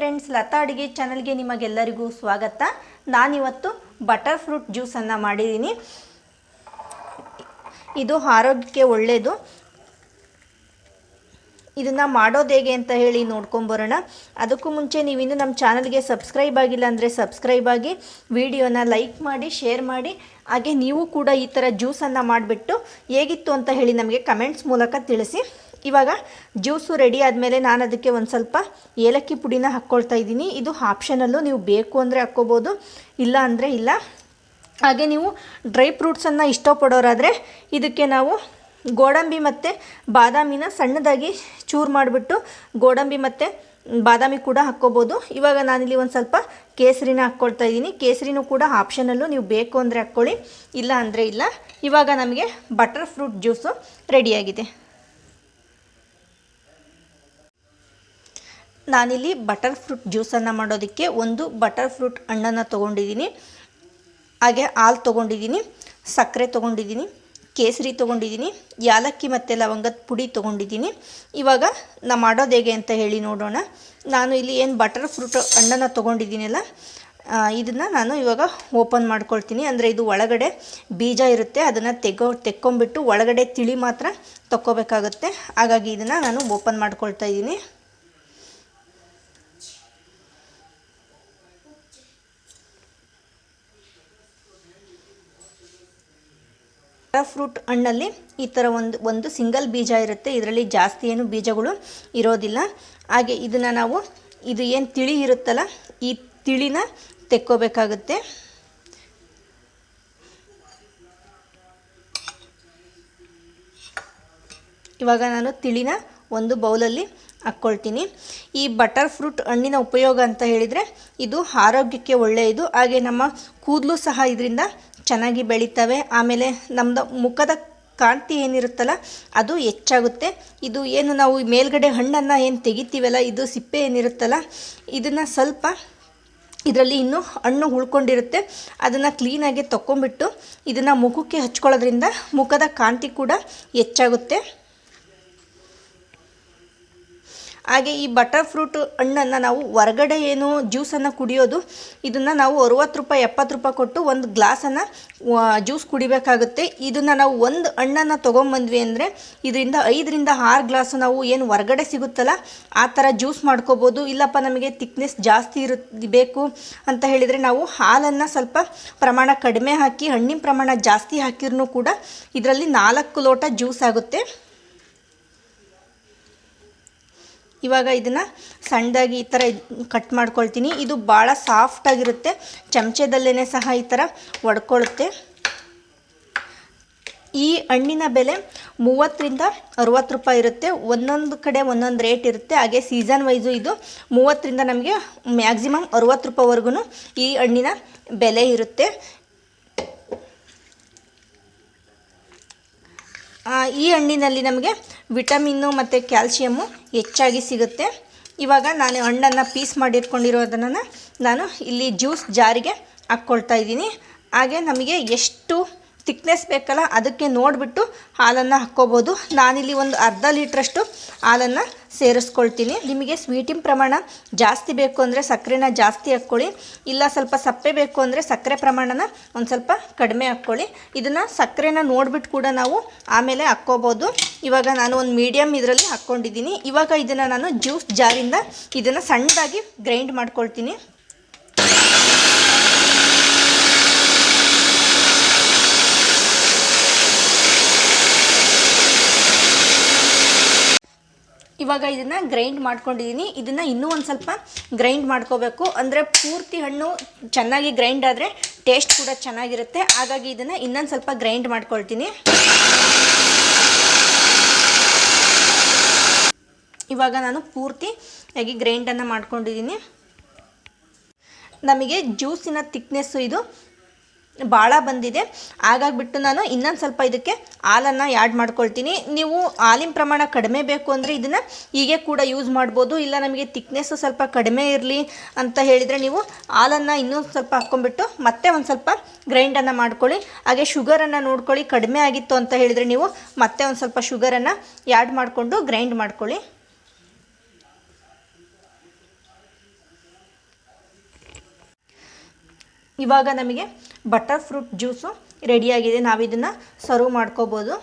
Friends Lata ಅಡುಗೆ ಚಾನಲ್ಗೆ ನಿಮಗೆಲ್ಲರಿಗೂ ಸ್ವಾಗತ. ನಾನಿವತ್ತು ಬಟರ್ ಫ್ರೂಟ್ ಜ್ಯೂಸನ್ನು ಮಾಡಿದ್ದೀನಿ. ಇದು ಆರೋಗ್ಯಕ್ಕೆ ಒಳ್ಳೆಯದು ಇದನ್ನು ಮಾಡೋದು ಹೇಗೆ ಅಂತ ಹೇಳಿ ನೋಡ್ಕೊಂಬರೋಣ. ಅದಕ್ಕೂ ಮುಂಚೆ ನೀವಿನ್ನು ನಮ್ಮ ಚಾನಲ್ಗೆ ಸಬ್ಸ್ಕ್ರೈಬ್ ಆಗಿಲ್ಲ ಅಂದರೆ ಸಬ್ಸ್ಕ್ರೈಬ್ ಆಗಿ, ವಿಡಿಯೋನ ಲೈಕ್ ಮಾಡಿ ಶೇರ್ ಮಾಡಿ, ಹಾಗೆ ನೀವು ಕೂಡ ಈ ಥರ ಜ್ಯೂಸನ್ನು ಮಾಡಿಬಿಟ್ಟು ಹೇಗಿತ್ತು ಅಂತ ಹೇಳಿ ನಮಗೆ ಕಮೆಂಟ್ಸ್ ಮೂಲಕ ತಿಳಿಸಿ. ಇವಾಗ ಜ್ಯೂಸು ರೆಡಿ ಆದಮೇಲೆ ನಾನು ಅದಕ್ಕೆ ಒಂದು ಸ್ವಲ್ಪ ಏಲಕ್ಕಿ ಪುಡಿನ ಹಾಕ್ಕೊಳ್ತಾ ಇದ್ದೀನಿ. ಇದು ಆಪ್ಷನಲ್ಲೂ ನೀವು ಬೇಕು ಅಂದರೆ ಹಾಕ್ಕೋಬೋದು, ಇಲ್ಲ ಅಂದರೆ ಇಲ್ಲ. ಹಾಗೆ ನೀವು ಡ್ರೈ ಫ್ರೂಟ್ಸನ್ನು ಇಷ್ಟಪಡೋರಾದರೆ ಇದಕ್ಕೆ ನಾವು ಗೋಡಂಬಿ ಮತ್ತು ಬಾದಾಮಿನ ಸಣ್ಣದಾಗಿ ಚೂರು ಮಾಡಿಬಿಟ್ಟು ಗೋಡಂಬಿ ಮತ್ತು ಬಾದಾಮಿ ಕೂಡ ಹಾಕ್ಕೋಬೋದು. ಇವಾಗ ನಾನಿಲ್ಲಿ ಒಂದು ಸ್ವಲ್ಪ ಕೇಸರಿನ ಹಾಕ್ಕೊಳ್ತಾ ಇದ್ದೀನಿ. ಕೇಸರಿನೂ ಕೂಡ ಆಪ್ಷನಲ್ಲೂ ನೀವು ಬೇಕು ಅಂದರೆ ಹಾಕ್ಕೊಳ್ಳಿ, ಇಲ್ಲ ಅಂದರೆ ಇಲ್ಲ. ಇವಾಗ ನಮಗೆ ಬಟರ್ ಫ್ರೂಟ್ ಜ್ಯೂಸು ರೆಡಿಯಾಗಿದೆ ನಾನಿಲ್ಲಿ ಬಟರ್ ಫ್ರೂಟ್ ಜ್ಯೂಸನ್ನು ಮಾಡೋದಕ್ಕೆ ಒಂದು ಬಟರ್ ಫ್ರೂಟ್ ಹಣ್ಣನ್ನು ತೊಗೊಂಡಿದ್ದೀನಿ. ಹಾಗೆ ಹಾಲು ತೊಗೊಂಡಿದ್ದೀನಿ, ಸಕ್ಕರೆ ತೊಗೊಂಡಿದ್ದೀನಿ, ಕೇಸರಿ ತೊಗೊಂಡಿದ್ದೀನಿ, ಯಾಲಕ್ಕಿ ಮತ್ತು ಲವಂಗದ ಪುಡಿ ತೊಗೊಂಡಿದ್ದೀನಿ. ಇವಾಗ ನಾ ಮಾಡೋದು ಹೇಗೆ ಅಂತ ಹೇಳಿ ನೋಡೋಣ. ನಾನು ಇಲ್ಲಿ ಏನು ಬಟರ್ ಫ್ರೂಟ್ ಹಣ್ಣನ್ನು ತೊಗೊಂಡಿದ್ದೀನಲ್ಲ ಇದನ್ನು ನಾನು ಇವಾಗ ಓಪನ್ ಮಾಡ್ಕೊಳ್ತೀನಿ. ಅಂದರೆ ಇದು ಒಳಗಡೆ ಬೀಜ ಇರುತ್ತೆ, ಅದನ್ನು ತೆಗೋ ತೆಕ್ಕೊಂಬಿಟ್ಟು ಒಳಗಡೆ ತಿಳಿ ಮಾತ್ರ ತಕ್ಕೋಬೇಕಾಗುತ್ತೆ. ಹಾಗಾಗಿ ಇದನ್ನು ನಾನು ಓಪನ್ ಮಾಡ್ಕೊಳ್ತಾ ಇದ್ದೀನಿ. ಫ್ರೂಟ್ ಹಣ್ಣಲ್ಲಿ ಈ ಥರ ಒಂದು ಒಂದು ಸಿಂಗಲ್ ಬೀಜ ಇರುತ್ತೆ. ಇದರಲ್ಲಿ ಜಾಸ್ತಿ ಏನು ಬೀಜಗಳು ಇರೋದಿಲ್ಲ. ಹಾಗೆ ಇದನ್ನು ನಾವು, ಇದು ಏನು ತಿಳಿ ಇರುತ್ತಲ್ಲ, ಈ ತಿಳಿನ ತೆಕ್ಕೋಬೇಕಾಗುತ್ತೆ. ಇವಾಗ ನಾನು ತಿಳಿನ ಒಂದು ಬೌಲಲ್ಲಿ ಹಾಕ್ಕೊಳ್ತೀನಿ. ಈ ಬಟರ್ ಫ್ರೂಟ್ ಹಣ್ಣಿನ ಉಪಯೋಗ ಅಂತ ಹೇಳಿದರೆ ಇದು ಆರೋಗ್ಯಕ್ಕೆ ಒಳ್ಳೆಯದು. ಹಾಗೆ ನಮ್ಮ ಕೂದಲು ಸಹ ಇದರಿಂದ ಚೆನ್ನಾಗಿ ಬೆಳೀತವೆ. ಆಮೇಲೆ ನಮ್ಮದು ಮುಖದ ಕಾಂತಿ ಏನಿರುತ್ತಲ್ಲ, ಅದು ಹೆಚ್ಚಾಗುತ್ತೆ. ಇದು ಏನು ನಾವು ಮೇಲ್ಗಡೆ ಹಣ್ಣನ್ನು ಏನು ತೆಗಿತೀವಲ್ಲ, ಇದು ಸಿಪ್ಪೆ ಏನಿರುತ್ತಲ್ಲ, ಇದನ್ನು ಸ್ವಲ್ಪ ಇದರಲ್ಲಿ ಇನ್ನೂ ಹಣ್ಣು ಉಳ್ಕೊಂಡಿರುತ್ತೆ. ಅದನ್ನು ಕ್ಲೀನಾಗಿ ತೊಗೊಂಬಿಟ್ಟು ಇದನ್ನು ಮುಖಕ್ಕೆ ಹಚ್ಕೊಳ್ಳೋದ್ರಿಂದ ಮುಖದ ಕಾಂತಿ ಕೂಡ ಹೆಚ್ಚಾಗುತ್ತೆ. ಹಾಗೆ ಈ ಬಟರ್ ಫ್ರೂಟ್ ಹಣ್ಣನ್ನು ನಾವು ಹೊರಗಡೆ ಏನು ಜ್ಯೂಸನ್ನು ಕುಡಿಯೋದು, ಇದನ್ನು ನಾವು ಅರುವತ್ತು ರೂಪಾಯಿ, ಎಪ್ಪತ್ತು ರೂಪಾಯಿ ಕೊಟ್ಟು ಒಂದು ಗ್ಲಾಸನ್ನು ಜ್ಯೂಸ್ ಕುಡಿಬೇಕಾಗುತ್ತೆ. ಇದನ್ನು ನಾವು ಒಂದು ಹಣ್ಣನ್ನು ತೊಗೊಂಬಂದ್ವಿ ಅಂದರೆ ಇದರಿಂದ ಐದರಿಂದ ಆರು ಗ್ಲಾಸು ನಾವು ಏನು ಹೊರಗಡೆ ಸಿಗುತ್ತಲ್ಲ, ಆ ಥರ ಜ್ಯೂಸ್ ಮಾಡ್ಕೋಬೋದು. ಇಲ್ಲಪ್ಪ, ನಮಗೆ ತಿಕ್ನೆಸ್ ಜಾಸ್ತಿ ಇರಬೇಕು ಅಂತ ಹೇಳಿದರೆ ನಾವು ಹಾಲನ್ನು ಸ್ವಲ್ಪ ಪ್ರಮಾಣ ಕಡಿಮೆ ಹಾಕಿ, ಹಣ್ಣಿನ ಪ್ರಮಾಣ ಜಾಸ್ತಿ ಹಾಕಿರೂ ಕೂಡ ಇದರಲ್ಲಿ ನಾಲ್ಕು ಲೋಟ ಜ್ಯೂಸ್ ಆಗುತ್ತೆ. ಇವಾಗ ಇದನ್ನು ಸಣ್ಣದಾಗಿ ಈ ಥರ ಕಟ್ ಮಾಡ್ಕೊಳ್ತೀನಿ. ಇದು ಭಾಳ ಸಾಫ್ಟಾಗಿರುತ್ತೆ ಚಮಚದಲ್ಲೇ ಸಹ ಈ ಥರ ಒಡ್ಕೊಳ್ಳುತ್ತೆ ಈ ಹಣ್ಣಿನ ಬೆಲೆ ಮೂವತ್ತರಿಂದ ಅರುವತ್ತು ರೂಪಾಯಿ ಇರುತ್ತೆ. ಒಂದೊಂದು ಕಡೆ ಒಂದೊಂದು ರೇಟ್ ಇರುತ್ತೆ. ಹಾಗೆ ಸೀಸನ್ ವೈಸು ಇದು ಮೂವತ್ತರಿಂದ ನಮಗೆ ಮ್ಯಾಕ್ಸಿಮಮ್ ಅರುವತ್ತು ರೂಪಾಯಿವರೆಗೂ ಈ ಹಣ್ಣಿನ ಬೆಲೆ ಇರುತ್ತೆ. ಈ ಹಣ್ಣಿನಲ್ಲಿ ನಮಗೆ ವಿಟಮಿನ್ನು ಮತ್ತು ಕ್ಯಾಲ್ಶಿಯಮ್ಮು ಹೆಚ್ಚಾಗಿ ಸಿಗುತ್ತೆ. ಇವಾಗ ನಾನು ಹಣ್ಣನ್ನು ಪೀಸ್ ಮಾಡಿಟ್ಕೊಂಡಿರೋದನ್ನು ನಾನು ಇಲ್ಲಿ ಜ್ಯೂಸ್ ಜಾರಿಗೆ ಹಾಕ್ಕೊಳ್ತಾ ಇದ್ದೀನಿ. ಹಾಗೆ ನಮಗೆ ಎಷ್ಟು ತಿಕ್ನೆಸ್ ಬೇಕಲ್ಲ, ಅದಕ್ಕೆ ನೋಡಿಬಿಟ್ಟು ಹಾಲನ್ನು ಹಾಕ್ಕೋಬೋದು. ನಾನಿಲ್ಲಿ ಒಂದು ಅರ್ಧ ಲೀಟ್ರಷ್ಟು ಹಾಲನ್ನು ಸೇರಿಸ್ಕೊಳ್ತೀನಿ. ನಿಮಗೆ ಸ್ವೀಟಿನ ಪ್ರಮಾಣ ಜಾಸ್ತಿ ಬೇಕು ಅಂದರೆ ಸಕ್ಕರೆನ ಜಾಸ್ತಿ ಹಾಕ್ಕೊಳ್ಳಿ. ಇಲ್ಲ ಸ್ವಲ್ಪ ಸಪ್ಪೆ ಬೇಕು ಅಂದರೆ ಸಕ್ಕರೆ ಪ್ರಮಾಣನ ಒಂದು ಸ್ವಲ್ಪ ಕಡಿಮೆ ಹಾಕ್ಕೊಳ್ಳಿ. ಇದನ್ನು ಸಕ್ಕರೆನ ನೋಡಿಬಿಟ್ಟು ಕೂಡ ನಾವು ಆಮೇಲೆ ಹಾಕ್ಕೋಬೋದು. ಇವಾಗ ನಾನು ಒಂದು ಮೀಡಿಯಮ್ ಇದರಲ್ಲಿ ಹಾಕ್ಕೊಂಡಿದ್ದೀನಿ. ಇವಾಗ ಇದನ್ನು ನಾನು ಜ್ಯೂಸ್ ಜಾರಿಂದ ಇದನ್ನು ಸಣ್ಣದಾಗಿ ಗ್ರೈಂಡ್ ಮಾಡ್ಕೊಳ್ತೀನಿ. ಇವಾಗ ಇದನ್ನು ಗ್ರೈಂಡ್ ಮಾಡ್ಕೊಂಡಿದ್ದೀನಿ ಇದನ್ನು ಇನ್ನೂ ಒಂದು ಸ್ವಲ್ಪ ಗ್ರೈಂಡ್ ಮಾಡ್ಕೋಬೇಕು. ಅಂದರೆ ಪೂರ್ತಿ ಹಣ್ಣು ಚೆನ್ನಾಗಿ ಗ್ರೈಂಡ್ ಆದರೆ ಟೇಸ್ಟ್ ಕೂಡ ಚೆನ್ನಾಗಿರುತ್ತೆ. ಹಾಗಾಗಿ ಇದನ್ನು ಇನ್ನೊಂದು ಸ್ವಲ್ಪ ಗ್ರೈಂಡ್ ಮಾಡ್ಕೊಳ್ತೀನಿ. ಇವಾಗ ನಾನು ಪೂರ್ತಿ ಪೂರ್ತಿಯಾಗಿ ಗ್ರೈಂಡನ್ನು ಮಾಡ್ಕೊಂಡಿದ್ದೀನಿ ನಮಗೆ ಜ್ಯೂಸಿನ ಥಿಕ್ನೆಸ್ಸು ಇದು ಭಾಳ ಬಂದಿದೆ. ಹಾಗಾಗ್ಬಿಟ್ಟು ನಾನು ಇನ್ನೊಂದು ಸ್ವಲ್ಪ ಇದಕ್ಕೆ ಹಾಲನ್ನು ಆ್ಯಡ್ ಮಾಡ್ಕೊಳ್ತೀನಿ. ನೀವು ಹಾಲಿನ ಪ್ರಮಾಣ ಕಡಿಮೆ ಬೇಕು ಅಂದರೆ ಇದನ್ನು ಹೀಗೆ ಕೂಡ ಯೂಸ್ ಮಾಡ್ಬೋದು. ಇಲ್ಲ ನಮಗೆ ತಿಕ್ನೆಸ್ಸು ಸ್ವಲ್ಪ ಕಡಿಮೆ ಇರಲಿ ಅಂತ ಹೇಳಿದರೆ ನೀವು ಹಾಲನ್ನು ಇನ್ನೂ ಸ್ವಲ್ಪ ಹಾಕ್ಕೊಂಡ್ಬಿಟ್ಟು ಮತ್ತೆ ಒಂದು ಸ್ವಲ್ಪ ಗ್ರೈಂಡನ್ನು ಮಾಡ್ಕೊಳ್ಳಿ. ಹಾಗೆ ಶುಗರನ್ನು ನೋಡ್ಕೊಳ್ಳಿ. ಕಡಿಮೆ ಆಗಿತ್ತು ಅಂತ ಹೇಳಿದರೆ ನೀವು ಮತ್ತೆ ಒಂದು ಸ್ವಲ್ಪ ಶುಗರನ್ನು ಆ್ಯಡ್ ಮಾಡಿಕೊಂಡು ಗ್ರೈಂಡ್ ಮಾಡ್ಕೊಳ್ಳಿ. ಇವಾಗ ನಮಗೆ ಬಟರ್ ಫ್ರೂಟ್ ಜ್ಯೂಸು ರೆಡಿಯಾಗಿದೆ. ನಾವು ಇದನ್ನು ಸರ್ವ್ ಮಾಡ್ಕೋಬೋದು.